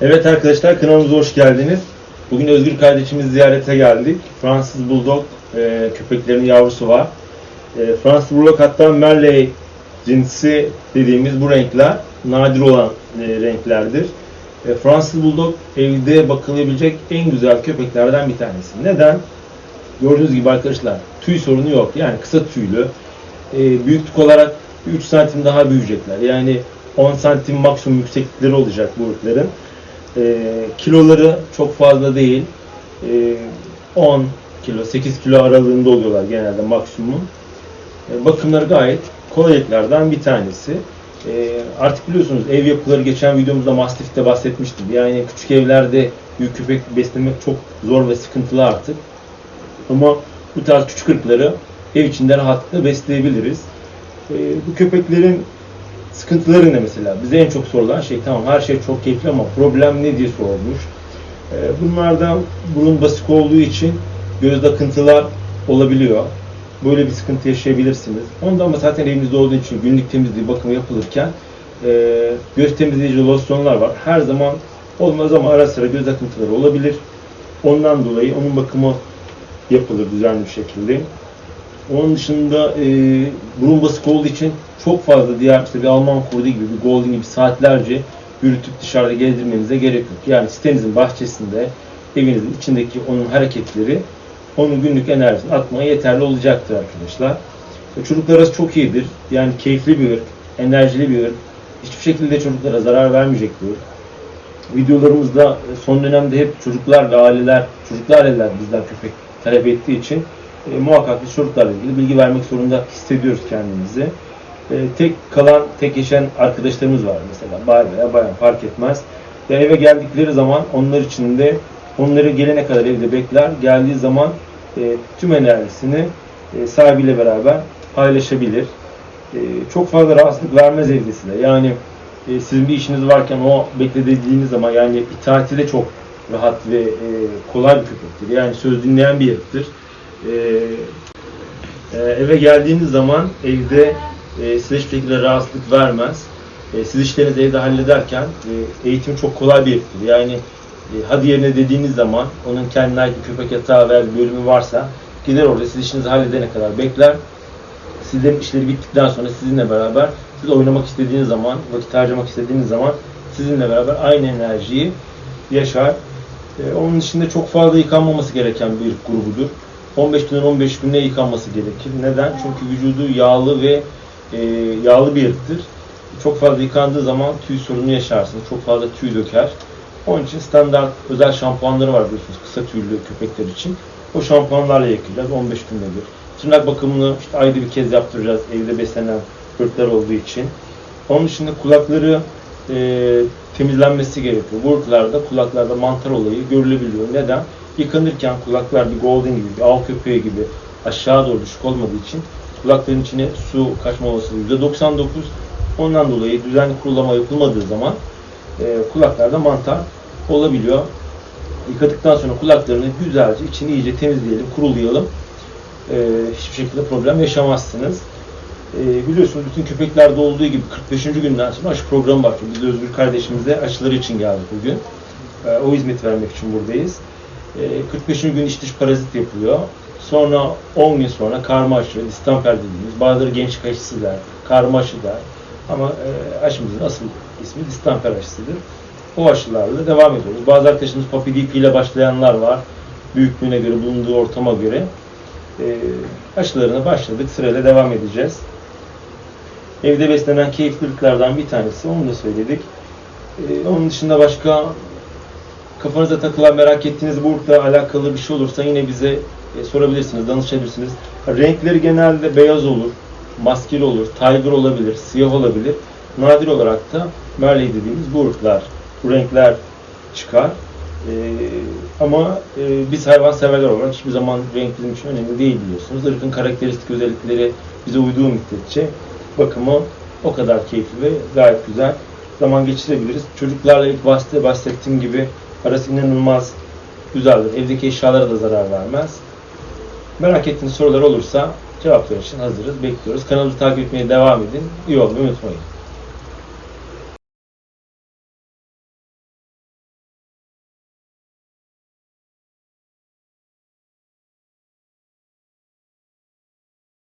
Evet arkadaşlar kanalımıza hoş geldiniz. Bugün Özgür kardeşimizi ziyarete geldik. Fransız Bulldog e, köpeklerinin yavrusu var. E, Fransız Bulldog hatta Merley cinsi dediğimiz bu renkler nadir olan e, renklerdir. E, Fransız Bulldog evde bakılabilecek en güzel köpeklerden bir tanesi. Neden? Gördüğünüz gibi arkadaşlar tüy sorunu yok. Yani kısa tüylü. E, büyüklük olarak 3 santim daha büyüyecekler. Yani 10 santim maksimum yükseklikleri olacak bu ırkların. E, kiloları çok fazla değil. E, 10 kilo, 8 kilo aralığında oluyorlar genelde maksimum. E, bakımları gayet kolaylıklardan bir tanesi. E, artık biliyorsunuz ev yapıları geçen videomuzda Mastif'te bahsetmiştim. Yani küçük evlerde büyük köpek beslemek çok zor ve sıkıntılı artık. Ama bu tarz küçük ırkları ev içinde rahatlıkla besleyebiliriz. E, bu köpeklerin sıkıntıları ne mesela? Bize en çok sorulan şey tamam her şey çok keyifli ama problem ne diye sorulmuş. E, bunlardan burun basık olduğu için gözde akıntılar olabiliyor. Böyle bir sıkıntı yaşayabilirsiniz. Onda ama zaten evinizde olduğu için günlük temizliği bakımı yapılırken e, göz temizleyici losyonlar var. Her zaman olmaz ama ara sıra göz akıntıları olabilir. Ondan dolayı onun bakımı yapılır düzenli bir şekilde. Onun dışında e, burun basık olduğu için çok fazla diğer işte bir Alman kurdu gibi, bir Golden gibi saatlerce yürütüp dışarıda gezdirmenize gerek yok. Yani sitenizin bahçesinde, evinizin içindeki onun hareketleri onun günlük enerjisini atmaya yeterli olacaktır arkadaşlar. E, Çocuklar arası çok iyidir. Yani keyifli bir ırk, enerjili bir ırk. Hiçbir şekilde çocuklara zarar vermeyecek bir. Videolarımızda e, son dönemde hep çocuklar ve aileler, çocuklar aileler bizden köpek talep ettiği için e, muhakkak biz çocuklarla ilgili bilgi vermek zorunda hissediyoruz kendimizi. E, tek kalan, tek yaşayan arkadaşlarımız var mesela. Bay veya bayan fark etmez. Ve eve geldikleri zaman onlar için de onları gelene kadar evde bekler. Geldiği zaman e, tüm enerjisini e, sahibiyle beraber paylaşabilir. E, çok fazla rahatsızlık vermez evde. Yani e, sizin bir işiniz varken o beklediğiniz zaman yani itaati de çok rahat ve e, kolay bir köpektir. Yani söz dinleyen bir ırktır. E, e, eve geldiğiniz zaman evde e, size hiçbir şekilde rahatsızlık vermez. E, siz işlerinizi evde hallederken e, eğitimi çok kolay bir ırktır. Yani e, hadi yerine dediğiniz zaman onun kendine ait bir köpek yatağı veya bir bölümü varsa gider orada siz işinizi halledene kadar bekler. Sizlerin işleri bittikten sonra sizinle beraber siz oynamak istediğiniz zaman, vakit harcamak istediğiniz zaman sizinle beraber aynı enerjiyi yaşar. E, onun dışında çok fazla yıkanmaması gereken bir grubudur. 15 günden 15 günde yıkanması gerekir. Neden? Çünkü vücudu yağlı ve e, yağlı bir ırktır. Çok fazla yıkandığı zaman tüy sorunu yaşarsınız. Çok fazla tüy döker. Onun için standart özel şampuanları var biliyorsunuz kısa tüylü köpekler için. O şampuanlarla yıkayacağız 15 günde bir. Tırnak bakımını işte ayda bir kez yaptıracağız evde beslenen ırklar olduğu için. Onun dışında kulakları e, temizlenmesi gerekiyor. Bu ırklarda kulaklarda mantar olayı görülebiliyor. Neden? Yıkanırken kulaklar bir golden gibi, bir av köpeği gibi aşağı doğru düşük olmadığı için kulakların içine su kaçma olasılığı %99. Ondan dolayı düzenli kurulama yapılmadığı zaman e, kulaklarda mantar olabiliyor. Yıkadıktan sonra kulaklarını güzelce içini iyice temizleyelim, kurulayalım. E, hiçbir şekilde problem yaşamazsınız. E, biliyorsunuz bütün köpeklerde olduğu gibi 45. günden sonra aşı programı başlıyor. Biz de Özgür kardeşimizle aşıları için geldik bugün. E, o hizmet vermek için buradayız. E, 45. gün iç dış parazit yapılıyor. Sonra 10 gün sonra karma aşı, distamper dediğimiz, bazıları gençlik aşısı der, karma aşı der. Ama e, aşımızın asıl ismi distamper aşısıdır. O aşılarla devam ediyoruz. Bazı arkadaşımız Papi DP ile başlayanlar var. Büyüklüğüne göre, bulunduğu ortama göre. E, aşılarına başladık. Sırayla devam edeceğiz. Evde beslenen keyifli ırklardan bir tanesi. Onu da söyledik. E, onun dışında başka kafanıza takılan, merak ettiğiniz bu ırkla alakalı bir şey olursa yine bize e, sorabilirsiniz, danışabilirsiniz. Renkleri genelde beyaz olur, maskeli olur, tiger olabilir, siyah olabilir. Nadir olarak da Merley dediğimiz bu ırklar, bu renkler çıkar. E, ama e, biz hayvan severler olarak hiçbir zaman renk bizim için önemli değil biliyorsunuz. Irkın karakteristik özellikleri bize uyduğu müddetçe bakımı o kadar keyifli ve gayet güzel zaman geçirebiliriz. Çocuklarla ilk bahsettiğim gibi arası inanılmaz güzeldir. Evdeki eşyalara da zarar vermez. Merak ettiğiniz sorular olursa cevaplar için hazırız, bekliyoruz. Kanalımızı takip etmeye devam edin. İyi olmayı unutmayın.